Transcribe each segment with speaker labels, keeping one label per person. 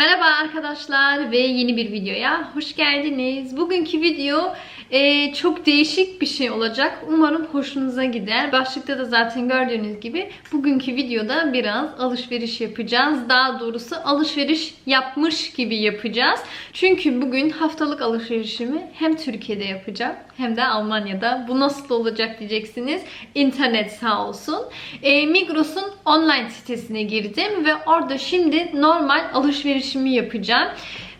Speaker 1: Merhaba arkadaşlar ve yeni bir videoya hoş geldiniz. Bugünkü video e, çok değişik bir şey olacak. Umarım hoşunuza gider. Başlıkta da zaten gördüğünüz gibi bugünkü videoda biraz alışveriş yapacağız. Daha doğrusu alışveriş yapmış gibi yapacağız. Çünkü bugün haftalık alışverişimi hem Türkiye'de yapacağım hem de Almanya'da. Bu nasıl olacak diyeceksiniz. İnternet sağ olsun. E, Migros'un online sitesine girdim ve orada şimdi normal alışverişimi yapacağım.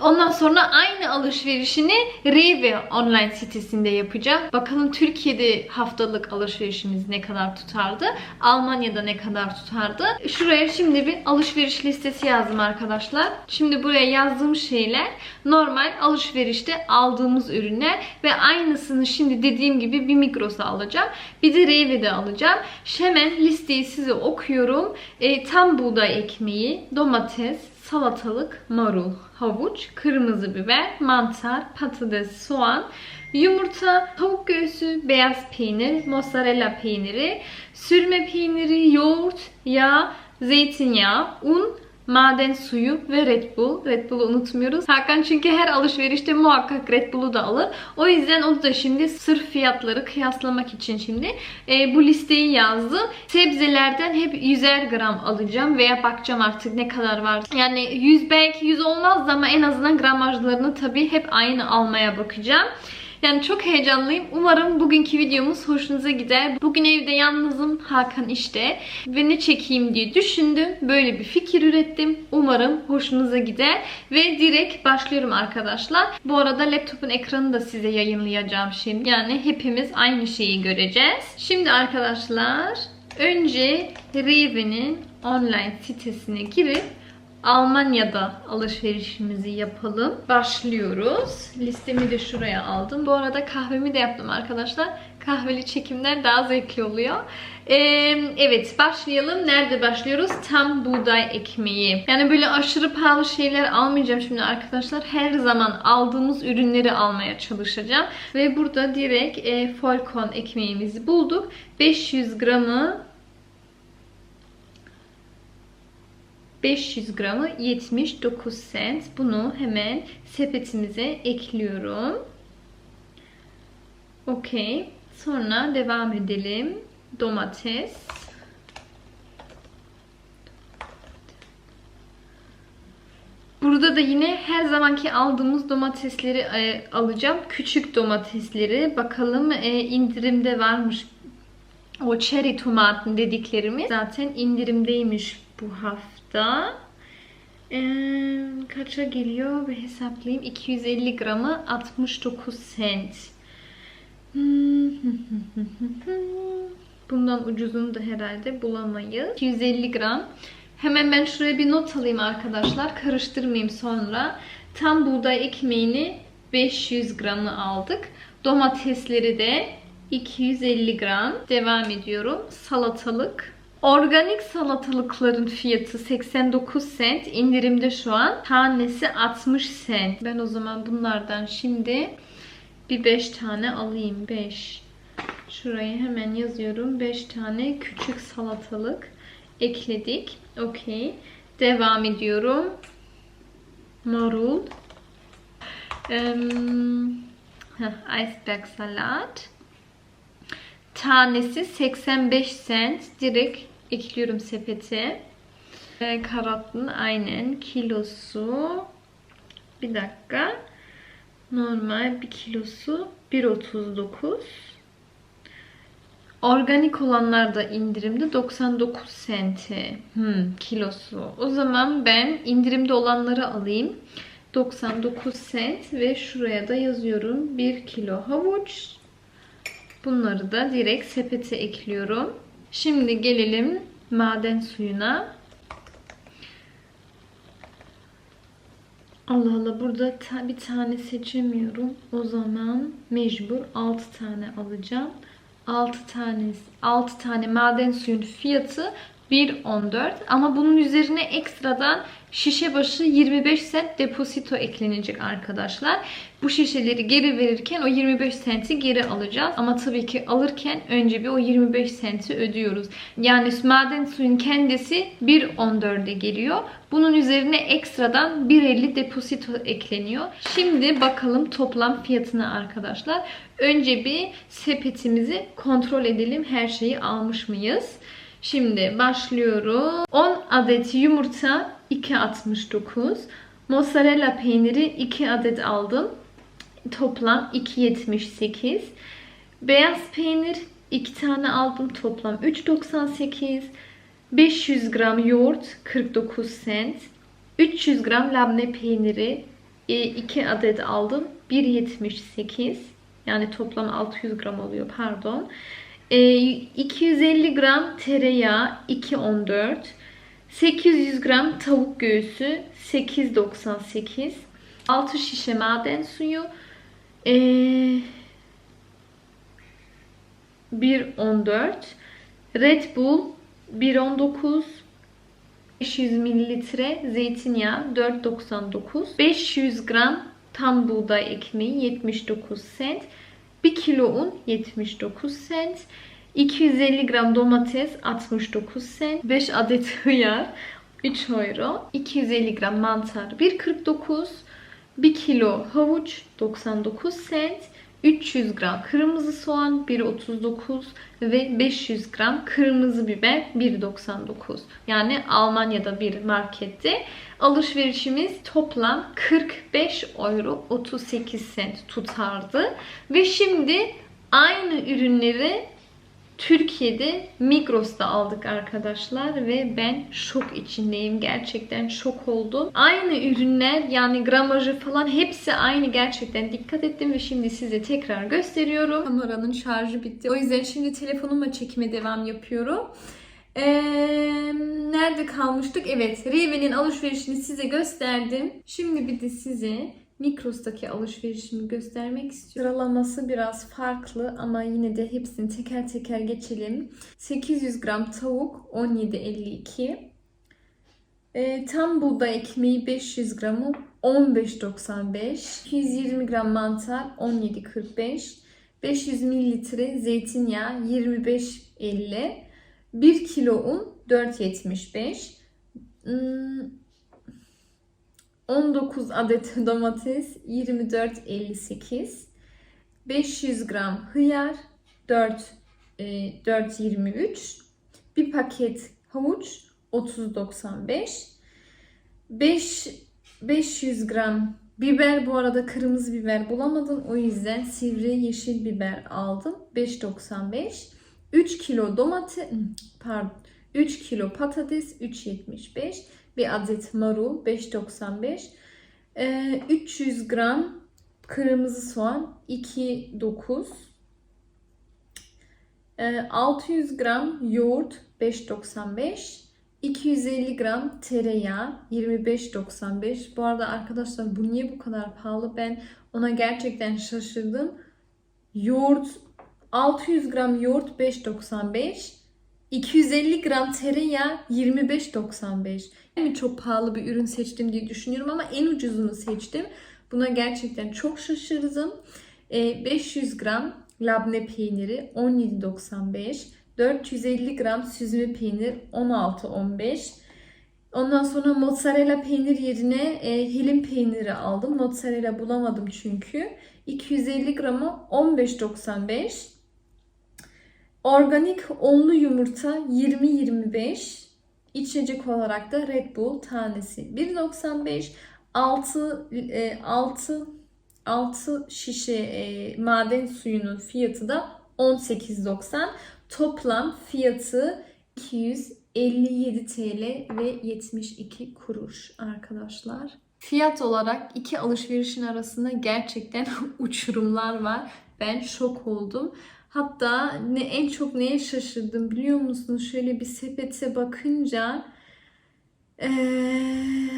Speaker 1: Ondan sonra aynı alışverişini Rewe online sitesinde yapacağım. Bakalım Türkiye'de haftalık alışverişimiz ne kadar tutardı? Almanya'da ne kadar tutardı? Şuraya şimdi bir alışveriş listesi yazdım arkadaşlar. Şimdi buraya yazdığım şeyler normal alışverişte aldığımız ürünler ve aynısını şimdi dediğim gibi bir Migros'a alacağım. Bir de Rewe'de alacağım. Hemen listeyi size okuyorum. E, tam buğday ekmeği, domates, salatalık, marul, havuç, kırmızı biber, mantar, patates, soğan, yumurta, tavuk göğsü, beyaz peynir, mozzarella peyniri, sürme peyniri, yoğurt, yağ, zeytinyağı, un, maden suyu ve Red Bull. Red Bull'u unutmuyoruz. Hakan çünkü her alışverişte muhakkak Red Bull'u da alır. O yüzden onu da şimdi sırf fiyatları kıyaslamak için şimdi e, bu listeyi yazdım. Sebzelerden hep 100'er gram alacağım veya bakacağım artık ne kadar var. Yani 100 belki 100 olmaz ama en azından gramajlarını tabii hep aynı almaya bakacağım. Yani çok heyecanlıyım. Umarım bugünkü videomuz hoşunuza gider. Bugün evde yalnızım. Hakan işte. Ve ne çekeyim diye düşündüm. Böyle bir fikir ürettim. Umarım hoşunuza gider. Ve direkt başlıyorum arkadaşlar. Bu arada laptopun ekranını da size yayınlayacağım şimdi. Yani hepimiz aynı şeyi göreceğiz. Şimdi arkadaşlar önce Rewe'nin online sitesine girip Almanya'da alışverişimizi yapalım. Başlıyoruz. Listemi de şuraya aldım. Bu arada kahvemi de yaptım arkadaşlar. Kahveli çekimler daha zevkli oluyor. Ee, evet başlayalım. Nerede başlıyoruz? Tam buğday ekmeği. Yani böyle aşırı pahalı şeyler almayacağım şimdi arkadaşlar. Her zaman aldığımız ürünleri almaya çalışacağım. Ve burada direkt e, Folkon ekmeğimizi bulduk. 500 gramı 500 gramı 79 cent. Bunu hemen sepetimize ekliyorum. Okey. Sonra devam edelim. Domates. Burada da yine her zamanki aldığımız domatesleri e, alacağım. Küçük domatesleri. Bakalım e, indirimde varmış. O cherry tomatın dediklerimiz zaten indirimdeymiş bu hafta. Ee, kaça geliyor ve hesaplayayım. 250 gramı 69 cent. Bundan ucuzunu da herhalde bulamayız. 250 gram. Hemen ben şuraya bir not alayım arkadaşlar. Karıştırmayayım sonra. Tam buğday ekmeğini 500 gramı aldık. Domatesleri de 250 gram. Devam ediyorum. Salatalık Organik salatalıkların fiyatı 89 cent. indirimde şu an. Tanesi 60 cent. Ben o zaman bunlardan şimdi bir 5 tane alayım. 5. Şuraya hemen yazıyorum. 5 tane küçük salatalık ekledik. Okey. Devam ediyorum. Marul. Um, iceberg salat. Tanesi 85 cent. Direkt ekliyorum sepete. Ve karotlun aynen kilosu. Bir dakika. Normal bir kilosu 1.39. Organik olanlar da indirimde 99 sente hmm, kilosu. O zaman ben indirimde olanları alayım. 99 sent ve şuraya da yazıyorum 1 kilo havuç. Bunları da direkt sepete ekliyorum. Şimdi gelelim maden suyuna. Allah Allah burada ta bir tane seçemiyorum. O zaman mecbur 6 tane alacağım. 6 tane 6 tane maden suyun fiyatı 1.14 ama bunun üzerine ekstradan şişe başı 25 cent depozito eklenecek arkadaşlar. Bu şişeleri geri verirken o 25 centi geri alacağız. Ama tabii ki alırken önce bir o 25 centi ödüyoruz. Yani maden suyun kendisi 1.14'e geliyor. Bunun üzerine ekstradan 1.50 depozito ekleniyor. Şimdi bakalım toplam fiyatına arkadaşlar. Önce bir sepetimizi kontrol edelim. Her şeyi almış mıyız? Şimdi başlıyorum. 10 adet yumurta 2.69. Mozzarella peyniri 2 adet aldım. Toplam 2.78. Beyaz peynir 2 tane aldım. Toplam 3.98. 500 gram yoğurt 49 cent. 300 gram labne peyniri 2 adet aldım. 1.78. Yani toplam 600 gram oluyor pardon. 250 gram tereyağı 2.14. 800 gram tavuk göğsü 8.98. 6 şişe maden suyu ee, 1.14. Red Bull 1.19. 500 mililitre zeytinyağı 4.99. 500 gram tam buğday ekmeği 79 cent. 1 kilo un 79 cent. 250 gram domates 69 cent. 5 adet hıyar 3 euro. 250 gram mantar 1.49. 1 kilo havuç 99 cent. 300 gram kırmızı soğan 1.39 ve 500 gram kırmızı biber 1.99. Yani Almanya'da bir markette alışverişimiz toplam 45 euro 38 cent tutardı. Ve şimdi aynı ürünleri Türkiye'de Migros'ta aldık arkadaşlar ve ben şok içindeyim. Gerçekten şok oldum. Aynı ürünler yani gramajı falan hepsi aynı gerçekten dikkat ettim ve şimdi size tekrar gösteriyorum. Kameranın şarjı bitti. O yüzden şimdi telefonumla çekime devam yapıyorum. Ee, nerede kalmıştık? Evet, Rive'nin alışverişini size gösterdim. Şimdi bir de size Mikros'taki alışverişimi göstermek istiyorum. Sıralaması biraz farklı ama yine de hepsini teker teker geçelim. 800 gram tavuk 17.52. E, tam buğday ekmeği 500 gramı 15.95. 220 gram mantar 17.45. 500 mililitre zeytinyağı 25.50. 1 kilo un 4.75. Hmm, 19 adet domates 24.58 500 gram hıyar 4 e, 4.23 bir paket havuç 30.95 5 500 gram biber. Bu arada kırmızı biber bulamadım. O yüzden sivri yeşil biber aldım. 5.95 3 kilo domates pardon. 3 kilo patates 3.75 bir adet marul 5.95 ee, 300 gram kırmızı soğan 2.9 ee, 600 gram yoğurt 5.95 250 gram tereyağı 25.95 Bu arada arkadaşlar bu niye bu kadar pahalı? Ben ona gerçekten şaşırdım. Yoğurt 600 gram yoğurt 5.95 250 gram tereyağı 25.95. Yani çok pahalı bir ürün seçtim diye düşünüyorum ama en ucuzunu seçtim. Buna gerçekten çok şaşırdım. 500 gram labne peyniri 17.95. 450 gram süzme peynir 16.15. Ondan sonra mozzarella peynir yerine e, hilim peyniri aldım. Mozzarella bulamadım çünkü. 250 gramı 15.95. Organik onlu yumurta 20-25. İçecek olarak da Red Bull tanesi 1.95. 6 6 6 şişe e, maden suyunun fiyatı da 18.90. Toplam fiyatı 257 TL ve 72 kuruş arkadaşlar. Fiyat olarak iki alışverişin arasında gerçekten uçurumlar var. Ben şok oldum. Hatta ne en çok neye şaşırdım biliyor musunuz? Şöyle bir sepete bakınca ee,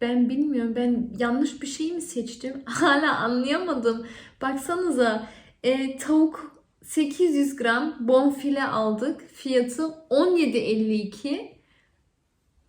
Speaker 1: ben bilmiyorum ben yanlış bir şey mi seçtim? Hala anlayamadım. Baksanıza e, tavuk 800 gram bonfile aldık. Fiyatı 17.52.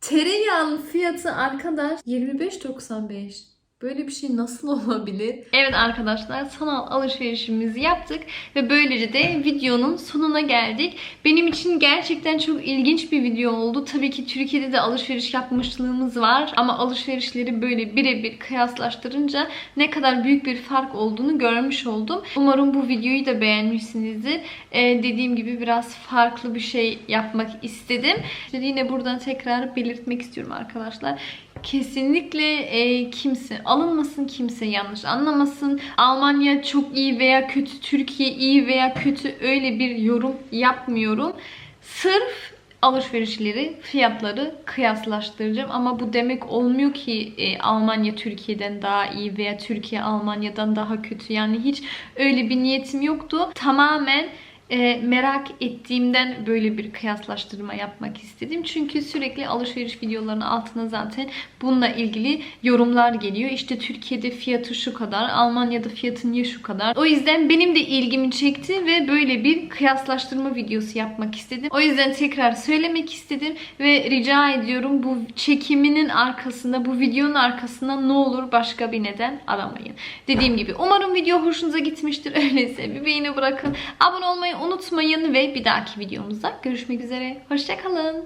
Speaker 1: Tereyağının fiyatı arkadaş 25.95. Böyle bir şey nasıl olabilir? Evet arkadaşlar sanal alışverişimizi yaptık ve böylece de videonun sonuna geldik. Benim için gerçekten çok ilginç bir video oldu. Tabii ki Türkiye'de de alışveriş yapmışlığımız var ama alışverişleri böyle birebir kıyaslaştırınca ne kadar büyük bir fark olduğunu görmüş oldum. Umarım bu videoyu da beğenmişsinizdir. Ee, dediğim gibi biraz farklı bir şey yapmak istedim. İşte yine buradan tekrar belirtmek istiyorum arkadaşlar. Kesinlikle e, kimse alınmasın kimse yanlış anlamasın. Almanya çok iyi veya kötü, Türkiye iyi veya kötü öyle bir yorum yapmıyorum. Sırf alışverişleri, fiyatları kıyaslaştıracağım ama bu demek olmuyor ki e, Almanya Türkiye'den daha iyi veya Türkiye Almanya'dan daha kötü. Yani hiç öyle bir niyetim yoktu. Tamamen e, merak ettiğimden böyle bir kıyaslaştırma yapmak istedim. Çünkü sürekli alışveriş videolarının altına zaten bununla ilgili yorumlar geliyor. İşte Türkiye'de fiyatı şu kadar, Almanya'da fiyatı niye şu kadar. O yüzden benim de ilgimi çekti ve böyle bir kıyaslaştırma videosu yapmak istedim. O yüzden tekrar söylemek istedim ve rica ediyorum bu çekiminin arkasında, bu videonun arkasında ne olur başka bir neden aramayın. Dediğim gibi umarım video hoşunuza gitmiştir. Öyleyse bir beğeni bırakın. Abone olmayı unutmayın ve bir dahaki videomuzda görüşmek üzere. Hoşçakalın.